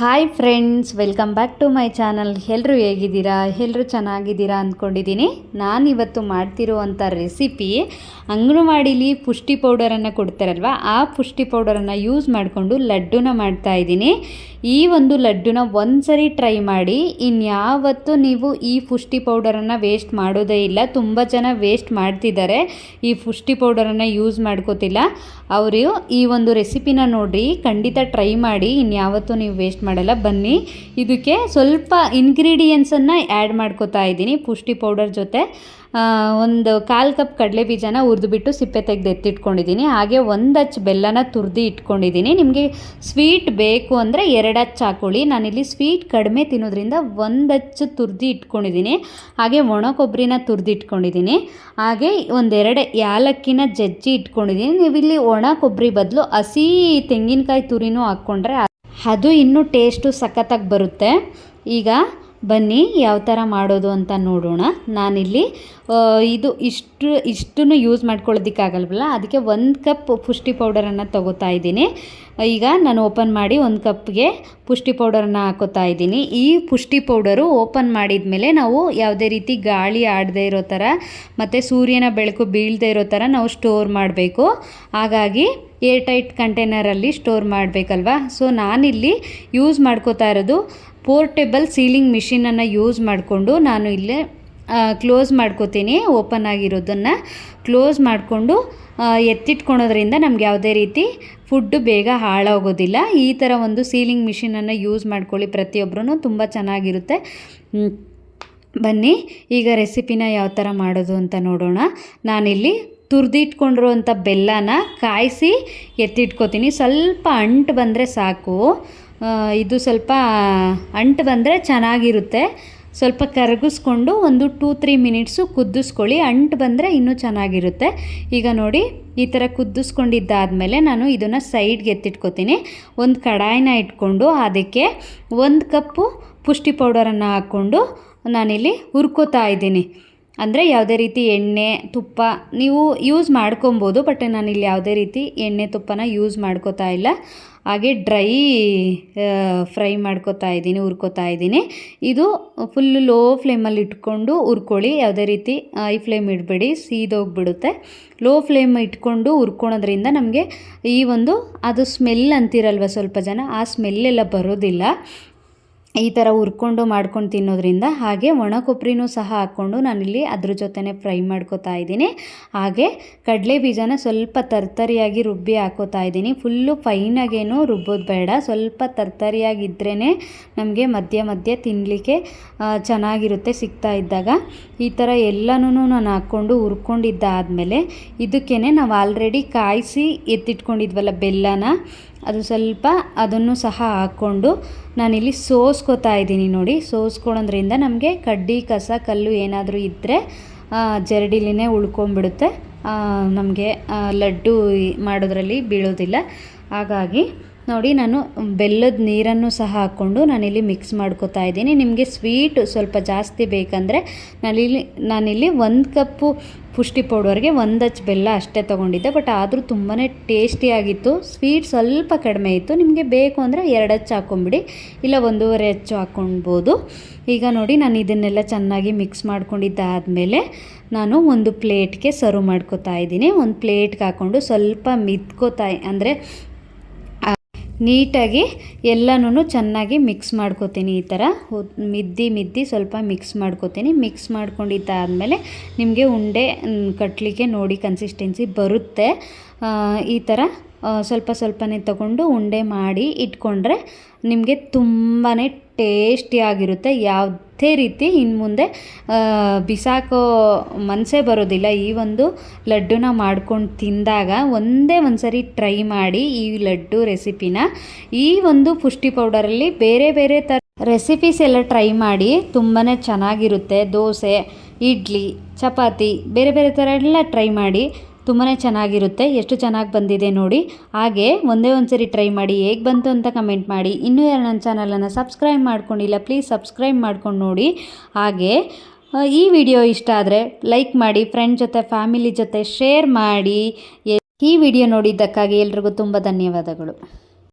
Hi friends welcome back to my channel ಎಲ್ಲರೂ ಹೇಗಿದ್ದೀರಾ? ಎಲ್ಲರೂ ಚೆನ್ನಾಗಿದ್ದೀರಾ ಅಂದ್ಕೊಂಡಿದ್ದೀನಿ. ನಾನಿವತ್ತು ಮಾಡ್ತಿರುವಂಥ ರೆಸಿಪಿ ಅಂಗನವಾಡೀಲಿ ಪುಷ್ಟಿ ಪೌಡರನ್ನು ಕೊಡ್ತಾರಲ್ವ? ಆ ಪುಷ್ಟಿ ಪೌಡರನ್ನು ಯೂಸ್ ಮಾಡಿಕೊಂಡು ಲಡ್ಡುನ ಮಾಡ್ತಾಯಿದ್ದೀನಿ ಈ ಒಂದು ಲಡ್ಡುನ ಒಂದ್ಸರಿ ಟ್ರೈ ಮಾಡಿ. ಇನ್ಯಾವತ್ತೂ ನೀವು ಈ ಪುಷ್ಟಿ ಪೌಡರನ್ನು ವೇಸ್ಟ್ ಮಾಡೋದೇ ಇಲ್ಲ. ತುಂಬ ಜನ ವೇಸ್ಟ್ ಮಾಡ್ತಿದ್ದಾರೆ. ಈ ಪುಷ್ಟಿ ಪೌಡರನ್ನು ಯೂಸ್ ಮಾಡ್ಕೋತಿಲ್ಲ. ಅವರು ಈ ಒಂದು ರೆಸಿಪಿನ ನೋಡಿರಿ, ಖಂಡಿತ ಟ್ರೈ ಮಾಡಿ. ಇನ್ಯಾವತ್ತೂ ನೀವು ವೇಸ್ಟ್ ಮಾಡಲ್ಲ. ಬನ್ನಿ, ಇದಕ್ಕೆ ಸ್ವಲ್ಪ ಇಂಗ್ರೀಡಿಯೆಂಟ್ಸನ್ನು ಆ್ಯಡ್ ಮಾಡ್ಕೋತಾ ಇದ್ದೀನಿ ಪುಷ್ಟಿ ಪೌಡರ್ ಜೊತೆ. ಒಂದು ಕಾಲು ಕಪ್ ಕಡಲೆ ಬೀಜನ ಹುರಿದುಬಿಟ್ಟು ಸಿಪ್ಪೆ ತೆಗೆದು ಎತ್ತಿಟ್ಕೊಂಡಿದ್ದೀನಿ. ಹಾಗೆ ಒಂದು ಹಚ್ ಬೆಲ್ಲನ ತುರಿದು ಇಟ್ಕೊಂಡಿದ್ದೀನಿ. ನಿಮಗೆ ಸ್ವೀಟ್ ಬೇಕು ಅಂದರೆ ಎರಡು ಹಚ್ ಹಾಕೊಳ್ಳಿ. ನಾನಿಲ್ಲಿ ಸ್ವೀಟ್ ಕಡಿಮೆ ತಿನ್ನೋದ್ರಿಂದ ಒಂದು ಹಚ್ಚು ತುರಿದು ಇಟ್ಕೊಂಡಿದ್ದೀನಿ. ಹಾಗೆ ಒಣ ಕೊಬ್ಬರಿನ ತುರಿದು ಇಟ್ಕೊಂಡಿದ್ದೀನಿ. ಹಾಗೆ ಒಂದೆರಡು ಯಾಲಕ್ಕಿನ ಜಜ್ಜಿ ಇಟ್ಕೊಂಡಿದ್ದೀನಿ. ನೀವಿಲ್ಲಿ ಒಣ ಕೊಬ್ಬರಿ ಬದಲು ಹಸಿ ತೆಂಗಿನಕಾಯಿ ತುರಿನೂ ಹಾಕ್ಕೊಂಡ್ರೆ ಅದು ಇನ್ನೂ ಟೇಸ್ಟು ಸಖತ್ತಾಗಿ ಬರುತ್ತೆ. ಈಗ ಬನ್ನಿ, ಯಾವ ಥರ ಮಾಡೋದು ಅಂತ ನೋಡೋಣ. ನಾನಿಲ್ಲಿ ಇದು ಇಷ್ಟು, ಇಷ್ಟನ್ನು ಯೂಸ್ ಮಾಡ್ಕೊಳ್ಳೋದಕ್ಕಾಗಲ್ವಲ್ಲ, ಅದಕ್ಕೆ ಒಂದು ಕಪ್ ಪುಷ್ಟಿ ಪೌಡರನ್ನು ತಗೋತಾ ಇದ್ದೀನಿ. ಈಗ ನಾನು ಓಪನ್ ಮಾಡಿ ಒಂದು ಕಪ್ಗೆ ಪುಷ್ಟಿ ಪೌಡರನ್ನು ಹಾಕೋತಾ ಇದ್ದೀನಿ. ಈ ಪುಷ್ಟಿ ಪೌಡರು ಓಪನ್ ಮಾಡಿದ ಮೇಲೆ ನಾವು ಯಾವುದೇ ರೀತಿ ಗಾಳಿ ಆಡದೇ ಇರೋ ಥರ ಮತ್ತು ಸೂರ್ಯನ ಬೆಳಕು ಬೀಳದೇ ಇರೋ ಥರ ನಾವು ಸ್ಟೋರ್ ಮಾಡಬೇಕು. ಹಾಗಾಗಿ ಏರ್ ಟೈಟ್ ಕಂಟೈನರಲ್ಲಿ ಸ್ಟೋರ್ ಮಾಡಬೇಕಲ್ವಾ? ಸೊ ನಾನಿಲ್ಲಿ ಯೂಸ್ ಮಾಡ್ಕೋತಾ ಇರೋದು ಪೋರ್ಟೇಬಲ್ ಸೀಲಿಂಗ್ ಮಿಷಿನನ್ನು ಯೂಸ್ ಮಾಡಿಕೊಂಡು ನಾನು ಇಲ್ಲೇ ಕ್ಲೋಸ್ ಮಾಡ್ಕೋತೀನಿ ಓಪನ್ ಆಗಿರೋದನ್ನು. ಕ್ಲೋಸ್ ಮಾಡಿಕೊಂಡು ಎತ್ತಿಟ್ಕೊಳೋದ್ರಿಂದ ನಮ್ಗೆ ಯಾವುದೇ ರೀತಿ ಫುಡ್ಡು ಬೇಗ ಹಾಳಾಗೋದಿಲ್ಲ. ಈ ಥರ ಒಂದು ಸೀಲಿಂಗ್ ಮಿಷಿನನ್ನು ಯೂಸ್ ಮಾಡ್ಕೊಳ್ಳಿ ಪ್ರತಿಯೊಬ್ಬರೂ ತುಂಬ ಚೆನ್ನಾಗಿರುತ್ತೆ. ಬನ್ನಿ, ಈಗ ರೆಸಿಪಿನ ಯಾವ ಥರ ಮಾಡೋದು ಅಂತ ನೋಡೋಣ. ನಾನಿಲ್ಲಿ ತುರಿದಿಟ್ಕೊಂಡಿರುವಂಥ ಬೆಲ್ಲನ ಕಾಯಿಸಿ ಎತ್ತಿಟ್ಕೋತೀನಿ. ಸ್ವಲ್ಪ ಅಂಟು ಬಂದರೆ ಸಾಕು. ಇದು ಸ್ವಲ್ಪ ಅಂಟು ಬಂದರೆ ಚೆನ್ನಾಗಿರುತ್ತೆ. ಸ್ವಲ್ಪ ಕರಗಿಸ್ಕೊಂಡು ಒಂದು ಟೂ ತ್ರೀ ಮಿನಿಟ್ಸು ಕುದಿಸ್ಕೊಳ್ಳಿ. ಅಂಟು ಬಂದರೆ ಇನ್ನೂ ಚೆನ್ನಾಗಿರುತ್ತೆ. ಈಗ ನೋಡಿ, ಈ ಥರ ಕುದಿಸ್ಕೊಂಡಿದ್ದಾದಮೇಲೆ ನಾನು ಇದನ್ನು ಸೈಡ್ಗೆ ಎತ್ತಿಟ್ಕೋತೀನಿ. ಒಂದು ಕಡಾಯಿನ ಇಟ್ಕೊಂಡು ಅದಕ್ಕೆ ಒಂದು ಕಪ್ಪು ಪುಷ್ಟಿ ಪೌಡರನ್ನು ಹಾಕ್ಕೊಂಡು ನಾನಿಲ್ಲಿ ಹುರ್ಕೋತಾ ಇದ್ದೀನಿ. ಅಂದರೆ ಯಾವುದೇ ರೀತಿ ಎಣ್ಣೆ, ತುಪ್ಪ, ನೀವು ಯೂಸ್ ಮಾಡ್ಕೊಬೋದು, ಬಟ್ ನಾನಿಲ್ಲಿ ಯಾವುದೇ ರೀತಿ ಎಣ್ಣೆ, ತುಪ್ಪನ ಯೂಸ್ ಮಾಡ್ಕೋತಾ ಇಲ್ಲ. ಹಾಗೆ ಡ್ರೈ ಫ್ರೈ ಮಾಡ್ಕೋತಾ ಇದ್ದೀನಿ, ಹುರ್ಕೋತಾ ಇದ್ದೀನಿ. ಇದು ಫುಲ್ ಲೋ ಫ್ಲೇಮಲ್ಲಿ ಇಟ್ಕೊಂಡು ಹುರ್ಕೊಳ್ಳಿ. ಯಾವುದೇ ರೀತಿ ಹೈ ಫ್ಲೇಮ್ ಇಡಬೇಡಿ, ಸೀದೋಗ್ಬಿಡುತ್ತೆ. ಲೋ ಫ್ಲೇಮ್ ಇಟ್ಕೊಂಡು ಹುರ್ಕೊಳೋದ್ರಿಂದ ನಮಗೆ ಈ ಒಂದು ಅದು ಸ್ಮೆಲ್ ಅಂತಿರಲ್ವ ಸ್ವಲ್ಪ ಜನ, ಆ ಸ್ಮೆಲ್ಲೆಲ್ಲ ಬರೋದಿಲ್ಲ. ಈ ಥರ ಹುರ್ಕೊಂಡು ಮಾಡ್ಕೊಂಡು ತಿನ್ನೋದ್ರಿಂದ ಹಾಗೆ ಒಣ ಕೊಬ್ಬರಿನೂ ಸಹ ಹಾಕ್ಕೊಂಡು ನಾನಿಲ್ಲಿ ಅದ್ರ ಜೊತೆನೇ ಫ್ರೈ ಮಾಡ್ಕೋತಾ ಇದ್ದೀನಿ. ಹಾಗೆ ಕಡಲೆ ಬೀಜನ ಸ್ವಲ್ಪ ತರ್ತರಿಯಾಗಿ ರುಬ್ಬಿ ಹಾಕೋತಾ ಇದ್ದೀನಿ. ಫುಲ್ಲು ಫೈನಾಗೇನು ರುಬ್ಬೋದು ಬೇಡ. ಸ್ವಲ್ಪ ತರ್ತರಿಯಾಗಿದ್ರೇ ನಮಗೆ ಮಧ್ಯ ಮಧ್ಯ ತಿನ್ನಲಿಕ್ಕೆ ಚೆನ್ನಾಗಿರುತ್ತೆ ಸಿಗ್ತಾ ಇದ್ದಾಗ. ಈ ಥರ ಎಲ್ಲನೂ ನಾನು ಹಾಕ್ಕೊಂಡು ಹುರ್ಕೊಂಡಿದ್ದಾದಮೇಲೆ ಇದಕ್ಕೇ ನಾವು ಆಲ್ರೆಡಿ ಕಾಯಿಸಿ ಎತ್ತಿಟ್ಕೊಂಡಿದ್ವಲ್ಲ ಬೆಲ್ಲನ. ಅದು ಸ್ವಲ್ಪ ಅದನ್ನು ಸಹ ಹಾಕ್ಕೊಂಡು ನಾನಿಲ್ಲಿ ಸೋಸ್ಕೋತಾ ಇದ್ದೀನಿ ನೋಡಿ. ಸೋಸ್ಕೊಳೋದ್ರಿಂದ ನಮಗೆ ಕಡ್ಡಿ, ಕಸ, ಕಲ್ಲು ಏನಾದರೂ ಇದ್ದರೆ ಜರಡಿಲಿನೇ ಉಳ್ಕೊಂಬಿಡುತ್ತೆ ನಮಗೆ ಲಡ್ಡು ಮಾಡೋದ್ರಲ್ಲಿ ಬೀಳೋದಿಲ್ಲ. ಹಾಗಾಗಿ ನೋಡಿ, ನಾನು ಬೆಲ್ಲದ ನೀರನ್ನು ಸಹ ಹಾಕ್ಕೊಂಡು ನಾನಿಲ್ಲಿ ಮಿಕ್ಸ್ ಮಾಡ್ಕೋತಾ ಇದ್ದೀನಿ. ನಿಮಗೆ ಸ್ವೀಟ್ ಸ್ವಲ್ಪ ಜಾಸ್ತಿ ಬೇಕಂದರೆ ನಾನಿಲ್ಲಿ ನಾನಿಲ್ಲಿ ಒಂದು ಕಪ್ಪು ಪುಷ್ಟಿ ಪೌಡರ್ಗೆ ಒಂದು ಹಚ್ ಬೆಲ್ಲ ಅಷ್ಟೇ ತೊಗೊಂಡಿದ್ದೆ. ಬಟ್ ಆದರೂ ತುಂಬಾ ಟೇಸ್ಟಿಯಾಗಿತ್ತು ಸ್ವೀಟ್ ಸ್ವಲ್ಪ ಕಡಿಮೆ ಇತ್ತು. ನಿಮಗೆ ಬೇಕು ಅಂದರೆ ಎರಡು ಹಚ್ಚು ಹಾಕ್ಕೊಂಬಿಡಿ ಇಲ್ಲ ಒಂದೂವರೆ ಹಚ್ಚು ಹಾಕ್ಕೊಳ್ಬೋದು ಈಗ ನೋಡಿ, ನಾನು ಇದನ್ನೆಲ್ಲ ಚೆನ್ನಾಗಿ ಮಿಕ್ಸ್ ಮಾಡ್ಕೊಂಡಿದ್ದಾದಮೇಲೆ ನಾನು ಒಂದು ಪ್ಲೇಟ್ಗೆ ಸರ್ವ್ ಮಾಡ್ಕೋತಾ ಇದ್ದೀನಿ. ಒಂದು ಪ್ಲೇಟ್ಗೆ ಹಾಕ್ಕೊಂಡು ಸ್ವಲ್ಪ ಮಿದ್ಕೋತಾ ಅಂದರೆ ನೀಟಾಗಿ ಎಲ್ಲನೂ ಚೆನ್ನಾಗಿ ಮಿಕ್ಸ್ ಮಾಡ್ಕೋತೀನಿ ಈ ಥರ. ಮಿದ್ದಿ ಮಿದ್ದಿ ಸ್ವಲ್ಪ ಮಿಕ್ಸ್ ಮಾಡ್ಕೋತೀನಿ. ಮಿಕ್ಸ್ ಮಾಡ್ಕೊಂಡಿದ್ದಾದಮೇಲೆ ನಿಮಗೆ ಉಂಡೆ ಕಟ್ಟಲಿಕ್ಕೆ ನೋಡಿ ಕನ್ಸಿಸ್ಟೆನ್ಸಿ ಬರುತ್ತೆ. ಈ ಥರ ಸ್ವಲ್ಪ ಸ್ವಲ್ಪನೇ ತಗೊಂಡು ಉಂಡೆ ಮಾಡಿ ಇಟ್ಕೊಂಡ್ರೆ ನಿಮಗೆ ತುಂಬಾ ಟೇಸ್ಟಿಯಾಗಿರುತ್ತೆ. ಯಾವುದೇ ರೀತಿ ಇನ್ನು ಮುಂದೆ ಬಿಸಾಕೋ ಮನಸ್ಸೇ ಬರೋದಿಲ್ಲ. ಈ ಒಂದು ಲಡ್ಡುನ ಮಾಡ್ಕೊಂಡು ತಿಂದಾಗ ಒಂದೇ ಒಂದು ಸರಿ ಟ್ರೈ ಮಾಡಿ ಈ ಲಡ್ಡು ರೆಸಿಪಿನ. ಈ ಒಂದು ಪುಷ್ಟಿ ಪೌಡರಲ್ಲಿ ಬೇರೆ ಬೇರೆ ಥರ ರೆಸಿಪೀಸ್ ಎಲ್ಲ ಟ್ರೈ ಮಾಡಿ ತುಂಬಾ ಚೆನ್ನಾಗಿರುತ್ತೆ. ದೋಸೆ, ಇಡ್ಲಿ, ಚಪಾತಿ, ಬೇರೆ ಬೇರೆ ಥರ ಎಲ್ಲ ಟ್ರೈ ಮಾಡಿ ತುಂಬಾ ಚೆನ್ನಾಗಿರುತ್ತೆ. ಎಷ್ಟು ಚೆನ್ನಾಗಿ ಬಂದಿದೆ ನೋಡಿ. ಹಾಗೆ ಒಂದೇ ಒಂದು ಸರಿ ಟ್ರೈ ಮಾಡಿ. ಹೇಗೆ ಬಂತು ಅಂತ ಕಮೆಂಟ್ ಮಾಡಿ. ಇನ್ನೂ ಯಾರು ನನ್ನ ಚಾನಲನ್ನು ಸಬ್ಸ್ಕ್ರೈಬ್ ಮಾಡ್ಕೊಂಡಿಲ್ಲ, ಪ್ಲೀಸ್ ಸಬ್ಸ್ಕ್ರೈಬ್ ಮಾಡ್ಕೊಂಡು ನೋಡಿ. ಹಾಗೆ ಈ ವಿಡಿಯೋ ಇಷ್ಟ ಆದರೆ ಲೈಕ್ ಮಾಡಿ, ಫ್ರೆಂಡ್ ಜೊತೆ, ಫ್ಯಾಮಿಲಿ ಜೊತೆ ಶೇರ್ ಮಾಡಿ. ಈ ವಿಡಿಯೋ ನೋಡಿದ್ದಕ್ಕಾಗಿ ಎಲ್ರಿಗೂ ತುಂಬ ಧನ್ಯವಾದಗಳು.